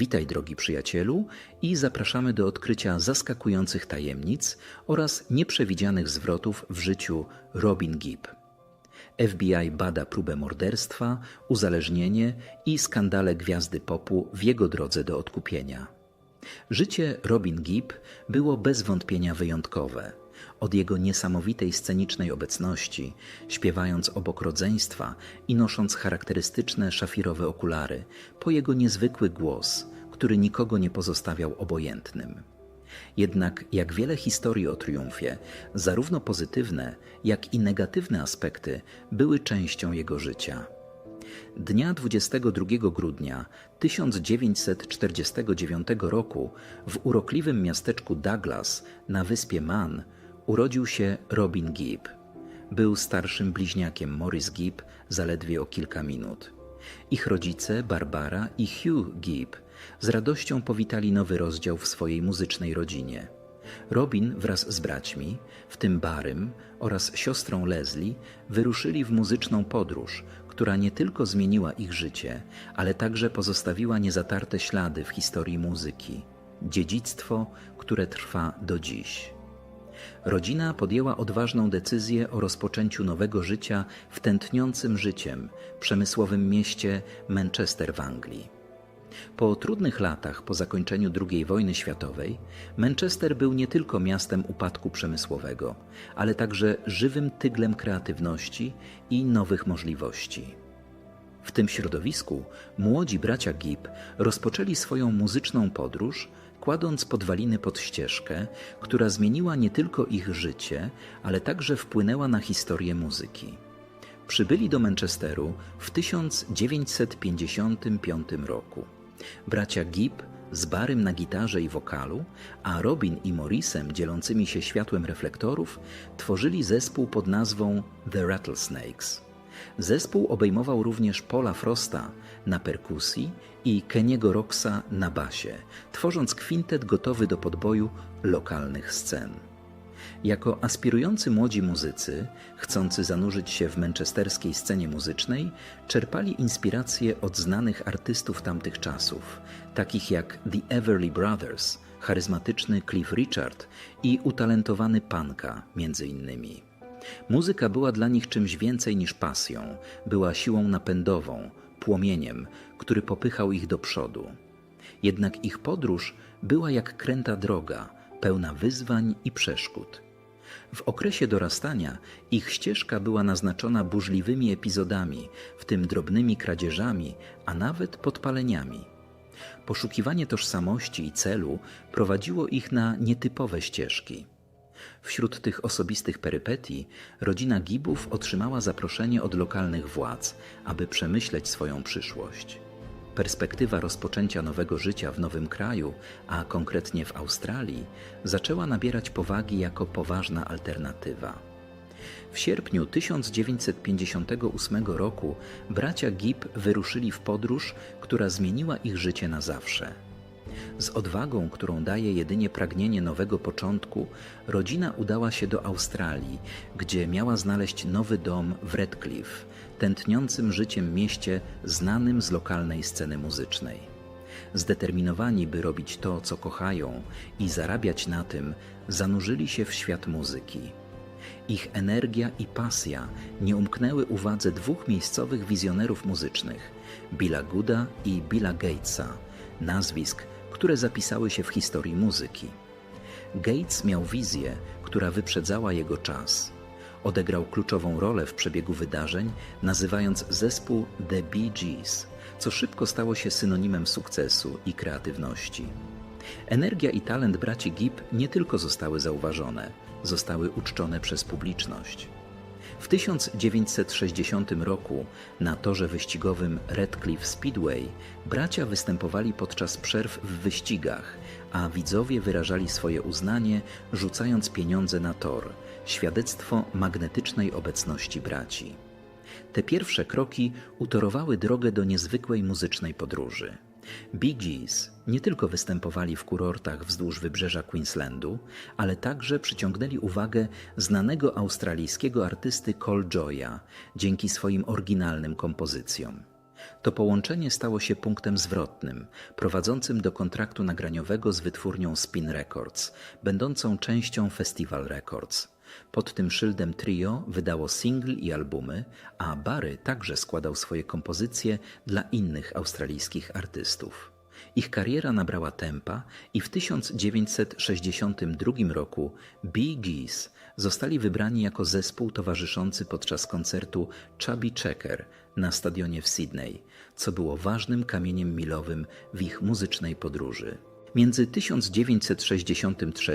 Witaj, drogi przyjacielu, i zapraszamy do odkrycia zaskakujących tajemnic oraz nieprzewidzianych zwrotów w życiu Robin Gibb. FBI bada próbę morderstwa, uzależnienie i skandale gwiazdy popu w jego drodze do odkupienia. Życie Robin Gibb było bez wątpienia wyjątkowe. Od jego niesamowitej scenicznej obecności, śpiewając obok rodzeństwa i nosząc charakterystyczne szafirowe okulary, po jego niezwykły głos, który nikogo nie pozostawiał obojętnym. Jednak jak wiele historii o triumfie, zarówno pozytywne, jak i negatywne aspekty były częścią jego życia. Dnia 22 grudnia 1949 roku w urokliwym miasteczku Douglas na wyspie Man urodził się Robin Gibb. Był starszym bliźniakiem Morris Gibb zaledwie o kilka minut. Ich rodzice, Barbara i Hugh Gibb, z radością powitali nowy rozdział w swojej muzycznej rodzinie. Robin wraz z braćmi, w tym Barym oraz siostrą Leslie, wyruszyli w muzyczną podróż, która nie tylko zmieniła ich życie, ale także pozostawiła niezatarte ślady w historii muzyki. Dziedzictwo, które trwa do dziś. Rodzina podjęła odważną decyzję o rozpoczęciu nowego życia w tętniącym życiem, przemysłowym mieście Manchester w Anglii. Po trudnych latach po zakończeniu II wojny światowej, Manchester był nie tylko miastem upadku przemysłowego, ale także żywym tyglem kreatywności i nowych możliwości. W tym środowisku młodzi bracia Gibb rozpoczęli swoją muzyczną podróż, kładąc podwaliny pod ścieżkę, która zmieniła nie tylko ich życie, ale także wpłynęła na historię muzyki. Przybyli do Manchesteru w 1955 roku. Bracia Gibb z Barym na gitarze i wokalu, a Robin i Morrisem dzielącymi się światłem reflektorów tworzyli zespół pod nazwą The Rattlesnakes. Zespół obejmował również Paula Frosta na perkusji i Keniego Roxa na basie, tworząc kwintet gotowy do podboju lokalnych scen. Jako aspirujący młodzi muzycy, chcący zanurzyć się w manchesterskiej scenie muzycznej, czerpali inspiracje od znanych artystów tamtych czasów, takich jak The Everly Brothers, charyzmatyczny Cliff Richard i utalentowany Panka, między innymi. Muzyka była dla nich czymś więcej niż pasją, była siłą napędową, płomieniem, który popychał ich do przodu. Jednak ich podróż była jak kręta droga, pełna wyzwań i przeszkód. W okresie dorastania ich ścieżka była naznaczona burzliwymi epizodami, w tym drobnymi kradzieżami, a nawet podpaleniami. Poszukiwanie tożsamości i celu prowadziło ich na nietypowe ścieżki. Wśród tych osobistych perypetii rodzina Gibów otrzymała zaproszenie od lokalnych władz, aby przemyśleć swoją przyszłość. Perspektywa rozpoczęcia nowego życia w nowym kraju, a konkretnie w Australii, zaczęła nabierać powagi jako poważna alternatywa. W sierpniu 1958 roku bracia Gibb wyruszyli w podróż, która zmieniła ich życie na zawsze. Z odwagą, którą daje jedynie pragnienie nowego początku, rodzina udała się do Australii, gdzie miała znaleźć nowy dom w Redcliffe, tętniącym życiem mieście znanym z lokalnej sceny muzycznej. Zdeterminowani, by robić to, co kochają i zarabiać na tym, zanurzyli się w świat muzyki. Ich energia i pasja nie umknęły uwadze dwóch miejscowych wizjonerów muzycznych, Billa Gooda i Billa Gatesa, nazwisk, które zapisały się w historii muzyki. Gates miał wizję, która wyprzedzała jego czas. Odegrał kluczową rolę w przebiegu wydarzeń, nazywając zespół The Bee Gees, co szybko stało się synonimem sukcesu i kreatywności. Energia i talent braci Gibb nie tylko zostały zauważone, zostały uczczone przez publiczność. W 1960 roku na torze wyścigowym Redcliffe Speedway bracia występowali podczas przerw w wyścigach, a widzowie wyrażali swoje uznanie, rzucając pieniądze na tor świadectwo magnetycznej obecności braci. Te pierwsze kroki utorowały drogę do niezwykłej muzycznej podróży. Bee Gees nie tylko występowali w kurortach wzdłuż wybrzeża Queenslandu, ale także przyciągnęli uwagę znanego australijskiego artysty Cole Joya dzięki swoim oryginalnym kompozycjom. To połączenie stało się punktem zwrotnym, prowadzącym do kontraktu nagraniowego z wytwórnią Spin Records, będącą częścią Festival Records. Pod tym szyldem trio wydało singl i albumy, a Barry także składał swoje kompozycje dla innych australijskich artystów. Ich kariera nabrała tempa i w 1962 roku Bee Gees zostali wybrani jako zespół towarzyszący podczas koncertu Chubby Checker na stadionie w Sydney, co było ważnym kamieniem milowym w ich muzycznej podróży. Między 1963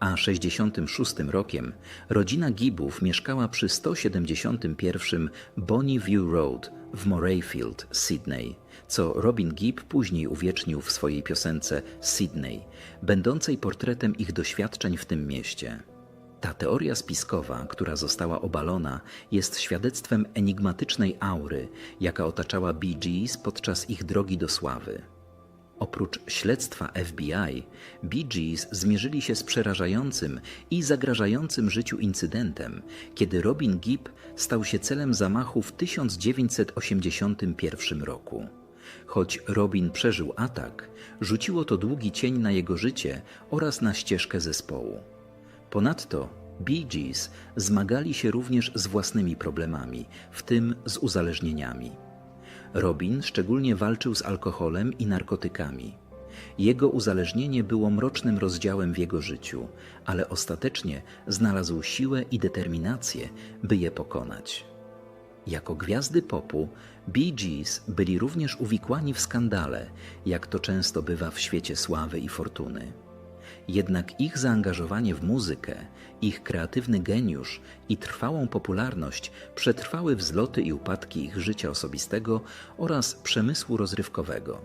a 1966 rokiem rodzina Gibbów mieszkała przy 171 Bonnie View Road w Morayfield, Sydney, co Robin Gibb później uwiecznił w swojej piosence Sydney, będącej portretem ich doświadczeń w tym mieście. Ta teoria spiskowa, która została obalona, jest świadectwem enigmatycznej aury, jaka otaczała Bee Gees podczas ich drogi do sławy. Oprócz śledztwa FBI, Bee Gees zmierzyli się z przerażającym i zagrażającym życiu incydentem, kiedy Robin Gibb stał się celem zamachu w 1981 roku. Choć Robin przeżył atak, rzuciło to długi cień na jego życie oraz na ścieżkę zespołu. Ponadto Bee Gees zmagali się również z własnymi problemami, w tym z uzależnieniami. Robin szczególnie walczył z alkoholem i narkotykami. Jego uzależnienie było mrocznym rozdziałem w jego życiu, ale ostatecznie znalazł siłę i determinację, by je pokonać. Jako gwiazdy popu, Bee Gees byli również uwikłani w skandale, jak to często bywa w świecie sławy i fortuny. Jednak ich zaangażowanie w muzykę, ich kreatywny geniusz i trwałą popularność przetrwały wzloty i upadki ich życia osobistego oraz przemysłu rozrywkowego.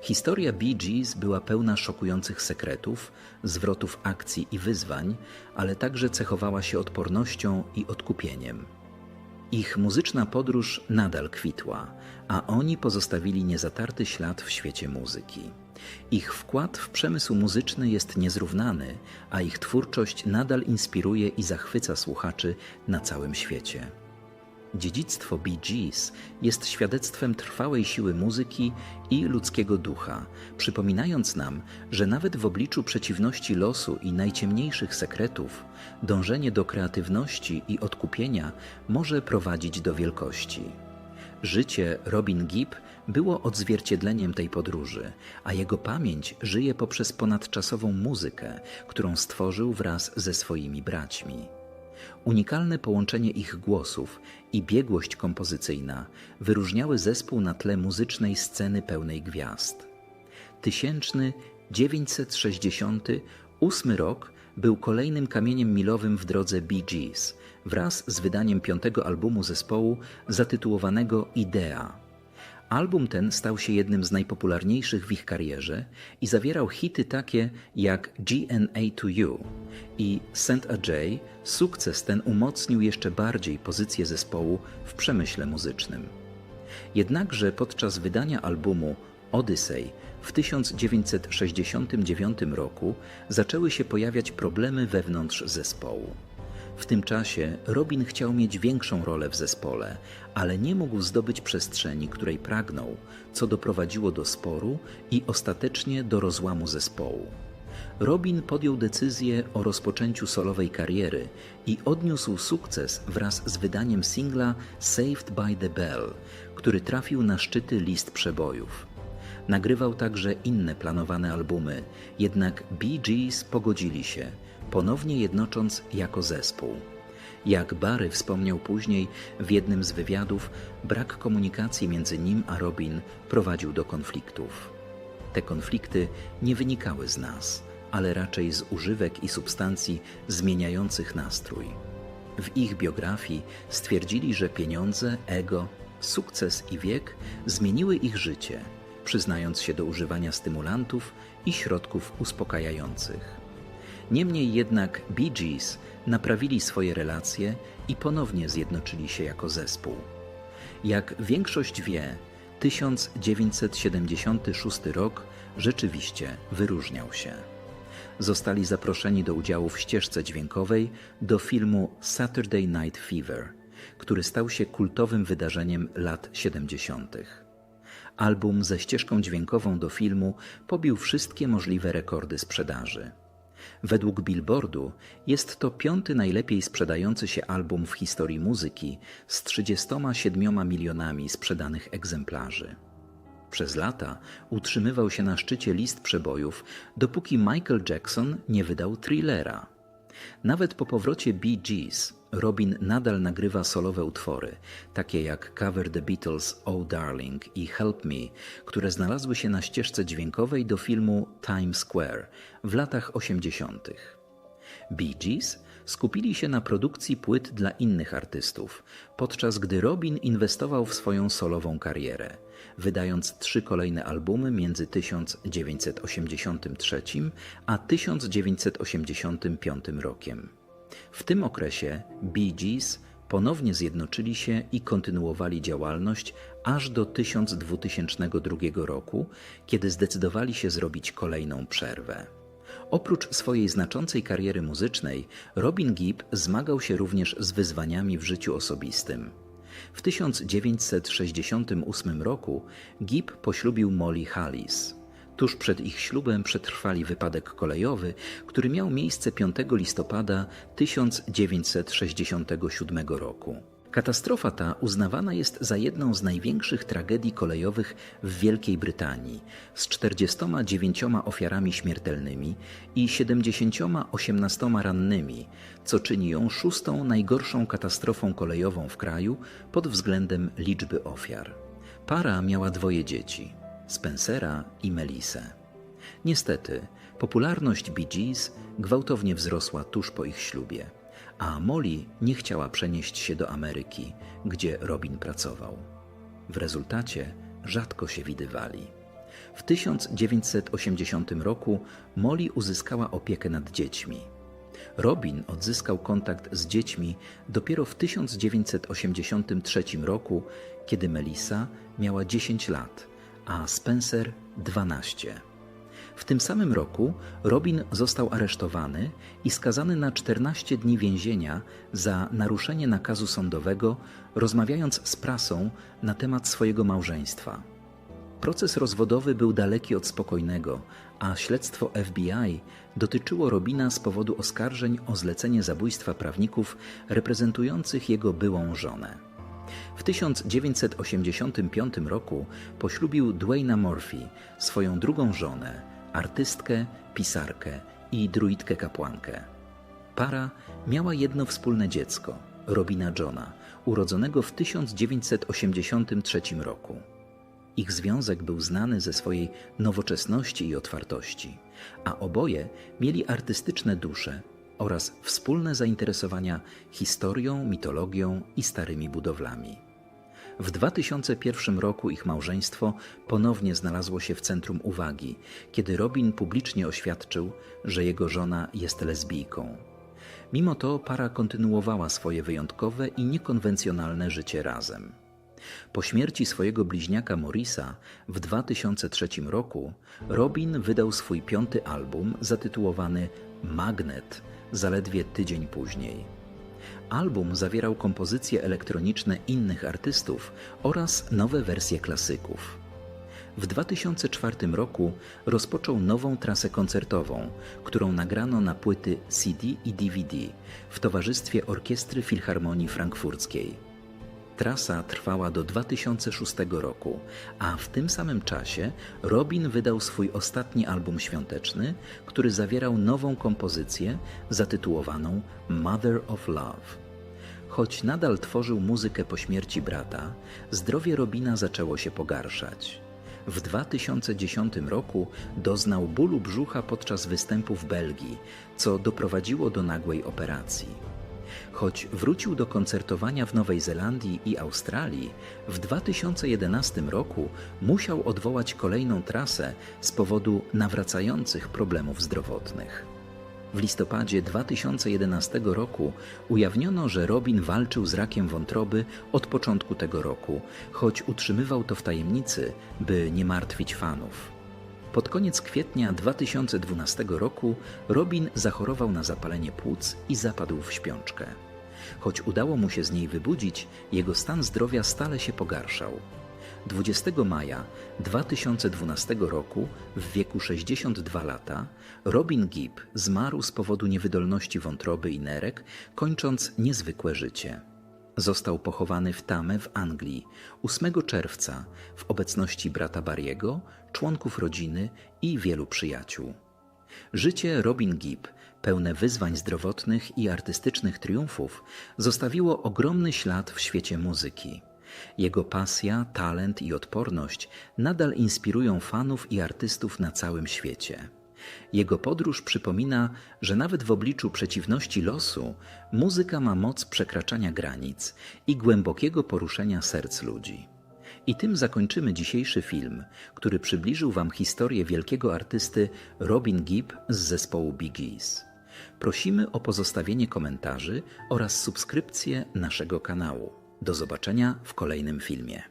Historia Bee Gees była pełna szokujących sekretów, zwrotów akcji i wyzwań, ale także cechowała się odpornością i odkupieniem. Ich muzyczna podróż nadal kwitła, a oni pozostawili niezatarty ślad w świecie muzyki. Ich wkład w przemysł muzyczny jest niezrównany, a ich twórczość nadal inspiruje i zachwyca słuchaczy na całym świecie. Dziedzictwo Bee Gees jest świadectwem trwałej siły muzyki i ludzkiego ducha, przypominając nam, że nawet w obliczu przeciwności losu i najciemniejszych sekretów, dążenie do kreatywności i odkupienia może prowadzić do wielkości. Życie Robin Gibb było odzwierciedleniem tej podróży, a jego pamięć żyje poprzez ponadczasową muzykę, którą stworzył wraz ze swoimi braćmi. Unikalne połączenie ich głosów i biegłość kompozycyjna wyróżniały zespół na tle muzycznej sceny pełnej gwiazd. Tysięczny 968 rok był kolejnym kamieniem milowym w drodze Bee Gees wraz z wydaniem piątego albumu zespołu zatytułowanego Idea. Album ten stał się jednym z najpopularniejszych w ich karierze i zawierał hity takie jak GNA to You i St. Ajay. Sukces ten umocnił jeszcze bardziej pozycję zespołu w przemyśle muzycznym. Jednakże podczas wydania albumu Odyssey w 1969 roku zaczęły się pojawiać problemy wewnątrz zespołu. W tym czasie Robin chciał mieć większą rolę w zespole, ale nie mógł zdobyć przestrzeni, której pragnął, co doprowadziło do sporu i ostatecznie do rozłamu zespołu. Robin podjął decyzję o rozpoczęciu solowej kariery i odniósł sukces wraz z wydaniem singla Saved by the Bell, który trafił na szczyty list przebojów. Nagrywał także inne planowane albumy, jednak Bee Gees pogodzili się, ponownie jednocząc jako zespół. Jak Barry wspomniał później w jednym z wywiadów, brak komunikacji między nim a Robin prowadził do konfliktów. Te konflikty nie wynikały z nas, ale raczej z używek i substancji zmieniających nastrój. W ich biografii stwierdzili, że pieniądze, ego, sukces i wiek zmieniły ich życie, przyznając się do używania stymulantów i środków uspokajających. Niemniej jednak Bee Gees naprawili swoje relacje i ponownie zjednoczyli się jako zespół. Jak większość wie, 1976 rok rzeczywiście wyróżniał się. Zostali zaproszeni do udziału w ścieżce dźwiękowej do filmu Saturday Night Fever, który stał się kultowym wydarzeniem lat 70. Album ze ścieżką dźwiękową do filmu pobił wszystkie możliwe rekordy sprzedaży. Według Billboardu jest to piąty najlepiej sprzedający się album w historii muzyki z 37 milionami sprzedanych egzemplarzy. Przez lata utrzymywał się na szczycie list przebojów, dopóki Michael Jackson nie wydał thrillera. Nawet po powrocie Bee Gees Robin nadal nagrywa solowe utwory, takie jak Cover the Beatles Oh Darling i Help Me, które znalazły się na ścieżce dźwiękowej do filmu Times Square w latach 80. Bee Gees skupili się na produkcji płyt dla innych artystów, podczas gdy Robin inwestował w swoją solową karierę, wydając trzy kolejne albumy między 1983 a 1985 rokiem. W tym okresie Bee Gees ponownie zjednoczyli się i kontynuowali działalność aż do 1202 roku, kiedy zdecydowali się zrobić kolejną przerwę. Oprócz swojej znaczącej kariery muzycznej, Robin Gibb zmagał się również z wyzwaniami w życiu osobistym. W 1968 roku Gibb poślubił Molly Hallis. Tuż przed ich ślubem przetrwali wypadek kolejowy, który miał miejsce 5 listopada 1967 roku. Katastrofa ta uznawana jest za jedną z największych tragedii kolejowych w Wielkiej Brytanii, z 49 ofiarami śmiertelnymi i 78 rannymi, co czyni ją szóstą najgorszą katastrofą kolejową w kraju pod względem liczby ofiar. Para miała dwoje dzieci Spencera i Melisę. Niestety, popularność Bee Gees gwałtownie wzrosła tuż po ich ślubie a Molly nie chciała przenieść się do Ameryki, gdzie Robin pracował. W rezultacie rzadko się widywali. W 1980 roku Molly uzyskała opiekę nad dziećmi. Robin odzyskał kontakt z dziećmi dopiero w 1983 roku, kiedy Melissa miała 10 lat, a Spencer 12. W tym samym roku Robin został aresztowany i skazany na 14 dni więzienia za naruszenie nakazu sądowego, rozmawiając z prasą na temat swojego małżeństwa. Proces rozwodowy był daleki od spokojnego, a śledztwo FBI dotyczyło Robina z powodu oskarżeń o zlecenie zabójstwa prawników reprezentujących jego byłą żonę. W 1985 roku poślubił Dwayna Murphy, swoją drugą żonę, artystkę, pisarkę i druidkę kapłankę. Para miała jedno wspólne dziecko, Robina Johna, urodzonego w 1983 roku. Ich związek był znany ze swojej nowoczesności i otwartości, a oboje mieli artystyczne dusze oraz wspólne zainteresowania historią, mitologią i starymi budowlami. W 2001 roku ich małżeństwo ponownie znalazło się w centrum uwagi, kiedy Robin publicznie oświadczył, że jego żona jest lesbijką. Mimo to para kontynuowała swoje wyjątkowe i niekonwencjonalne życie razem. Po śmierci swojego bliźniaka Morisa w 2003 roku Robin wydał swój piąty album zatytułowany Magnet zaledwie tydzień później. Album zawierał kompozycje elektroniczne innych artystów oraz nowe wersje klasyków. W 2004 roku rozpoczął nową trasę koncertową, którą nagrano na płyty CD i DVD w towarzystwie Orkiestry Filharmonii Frankfurckiej. Trasa trwała do 2006 roku, a w tym samym czasie Robin wydał swój ostatni album świąteczny, który zawierał nową kompozycję zatytułowaną Mother of Love. Choć nadal tworzył muzykę po śmierci brata, zdrowie Robina zaczęło się pogarszać. W 2010 roku doznał bólu brzucha podczas występu w Belgii, co doprowadziło do nagłej operacji. Choć wrócił do koncertowania w Nowej Zelandii i Australii, w 2011 roku musiał odwołać kolejną trasę z powodu nawracających problemów zdrowotnych. W listopadzie 2011 roku ujawniono, że Robin walczył z rakiem wątroby od początku tego roku, choć utrzymywał to w tajemnicy, by nie martwić fanów. Pod koniec kwietnia 2012 roku Robin zachorował na zapalenie płuc i zapadł w śpiączkę. Choć udało mu się z niej wybudzić, jego stan zdrowia stale się pogarszał. 20 maja 2012 roku, w wieku 62 lata, Robin Gibb zmarł z powodu niewydolności wątroby i nerek, kończąc niezwykłe życie. Został pochowany w Tame w Anglii 8 czerwca w obecności brata Barry'ego, członków rodziny i wielu przyjaciół. Życie Robin Gibb, pełne wyzwań zdrowotnych i artystycznych triumfów, zostawiło ogromny ślad w świecie muzyki. Jego pasja, talent i odporność nadal inspirują fanów i artystów na całym świecie. Jego podróż przypomina, że nawet w obliczu przeciwności losu, muzyka ma moc przekraczania granic i głębokiego poruszenia serc ludzi. I tym zakończymy dzisiejszy film, który przybliżył Wam historię wielkiego artysty Robin Gibb z zespołu Bee Gees. Prosimy o pozostawienie komentarzy oraz subskrypcję naszego kanału. Do zobaczenia w kolejnym filmie.